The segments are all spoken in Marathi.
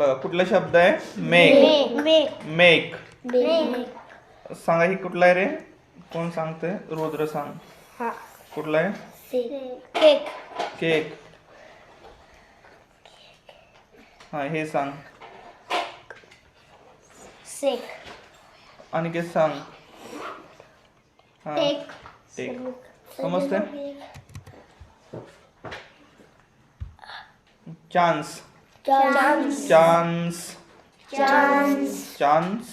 कुछ शब्द है मेक मेक संगा ही कुछ आहे रे कोण सांगते रुद्र सांग केक केक हाँ हे सांग अनिकेत सांग टेक समजते चान्स चान्स चान्स चान्स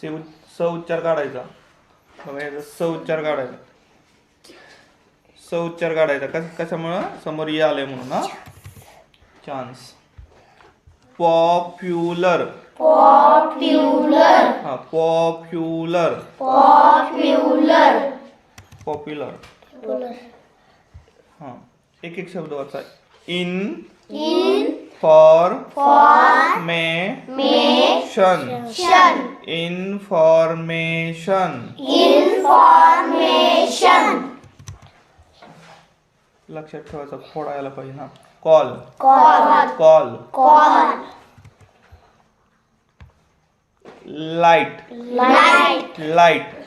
से स उच्चार काढायचा स उच्चार काढायचा स उच्चार काढायचा कस कशामुळं समोर ये आले म्हणून हा चान्स पॉप्युलर पॉप्युलर हा पॉप्युलर पॉप्युलर पॉप्युलर हां एक एक शब्द वाचा इन इन फॉर फॉर मे शन शन इन्फॉर्मेशन इन्फॉर्मेशन लक्षात ठेवायचं फोडायला पाहिजे ना call call call call light light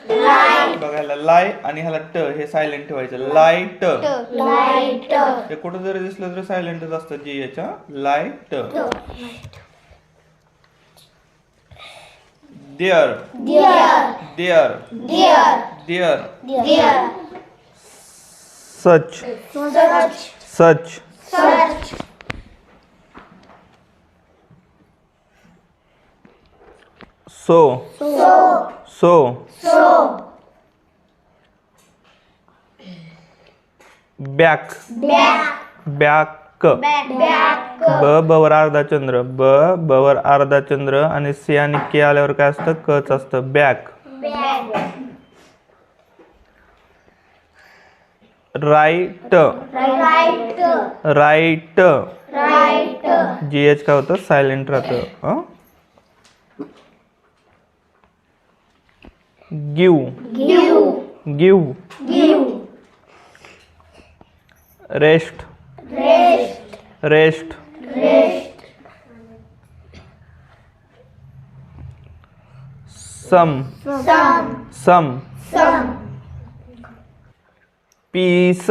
बघायला लाय आणि ह्याला ट हे सायलेंट ठेवायचं लाईट लाईट कुठं जरी दिसलं तर सायलेंटच असतं जी याच्या light there there there such such such so so back back ब बवर अर्धा चंद्र ब बवर अर्धा चंद्र आणि सी आणि के आल्यावर काय असतं कच असतं back right right G H काय होतं सायलेंट राहत Give. Rest. Some. Peace.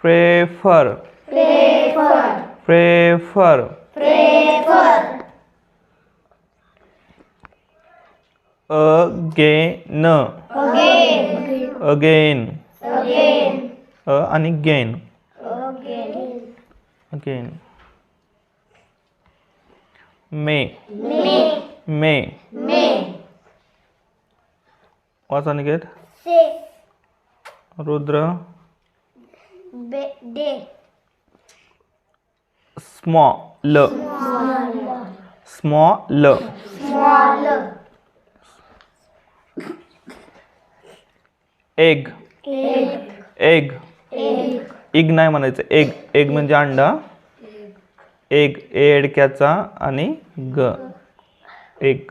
Prefer prefer prefer prefer again again again again अ आणि gain again again may may may may वाचा निकेत से Rudra bad day small small egg egg egg नाही म्हणायचं एग एग म्हणजे अंडा एग ए एडक्याचा आणि ग एग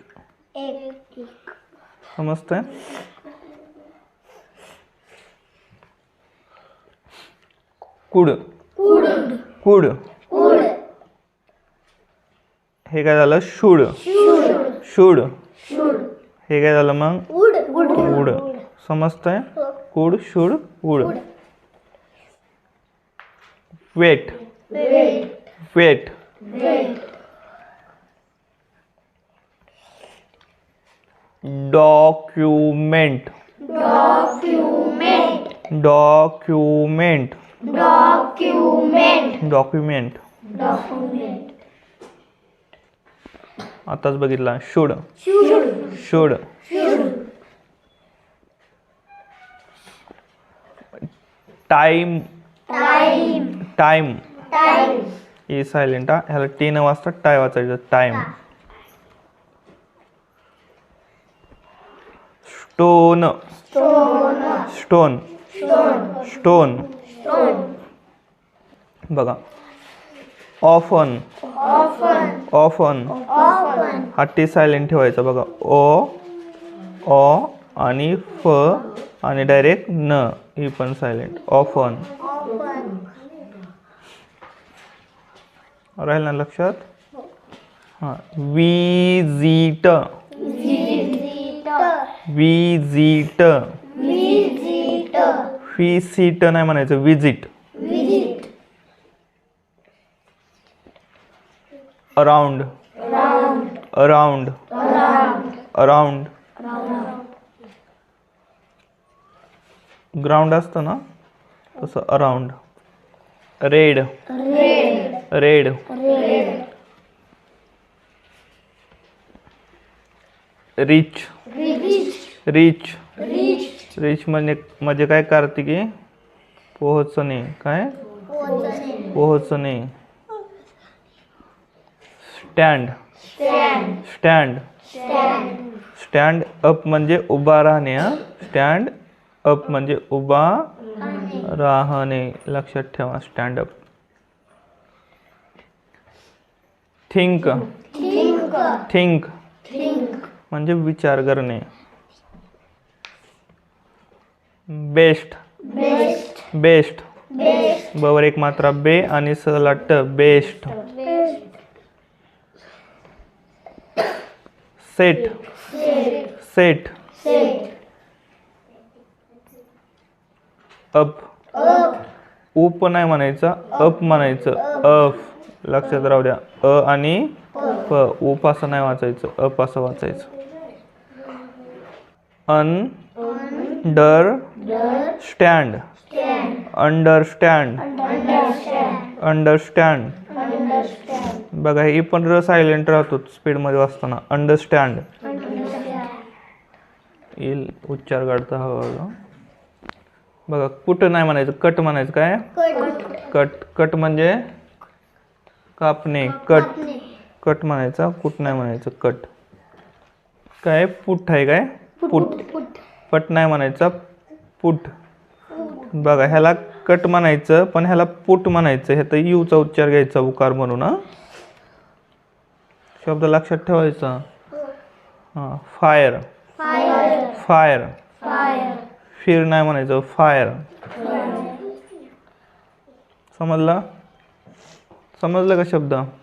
समजतंय कुड कुड शूड शूड मूड़ समझते शूड उड wait wait document document document document document document आताच बघितला should should time time E silent हा ह्याला टी न वाजता टाय वाचायचं टाईम स्टोन स्टोन स्टोन बघा ऑफन ऑफन हा टी सायलेंट ठेवायचा बघा ओ ओ आणि फ आणि डायरेक्ट न ही पण सायलेंट ऑफन राहील ना लक्षात हां visit visit visit fee seat नाही म्हणायचं visit around around around ground असतं ना तसं around red red reach reach reach म्हणजे म्हणजे काय करते की पोहोचणे काय पोहोचणे स्टँड स्टँड स्टँड अप म्हणजे उभा राहणे स्टँड अप म्हणजे उभा राहणे लक्षात ठेवा स्टँड अप थिंक थिंक म्हणजे विचार करणे बेस्ट बेस्ट बेस्ट बरोबर एक मात्रा बे आणि स बेस्ट सेट सेट अप उप नाही म्हणायचं अप म्हणायचं अफ लक्षात राहू द्या अ आणि प उप असं नाही वाचायचं अप असं वाचायचं understand understand understand बघा हे पण र सायलेंट राहतो स्पीड मध्ये वाचताना अंडरस्टँड येईल उच्चार काढता हवा बघा कुठं नाही म्हणायचं कट म्हणायचं काय कट कट म्हणजे कापणे कट कट म्हणायचा कुठ नाही म्हणायचं कट काय पुट आहे काय पुट पट नाही म्हणायचा पुट बघा ह्याला कट म्हणायचं पण ह्याला पुट म्हणायचं हे तर यूचा उच्चार घ्यायचा उकार म्हणून शब्द लक्षात ठेवायचा हां फायर फायर फिर नाही म्हणायचं फायर समजला समजलं का शब्द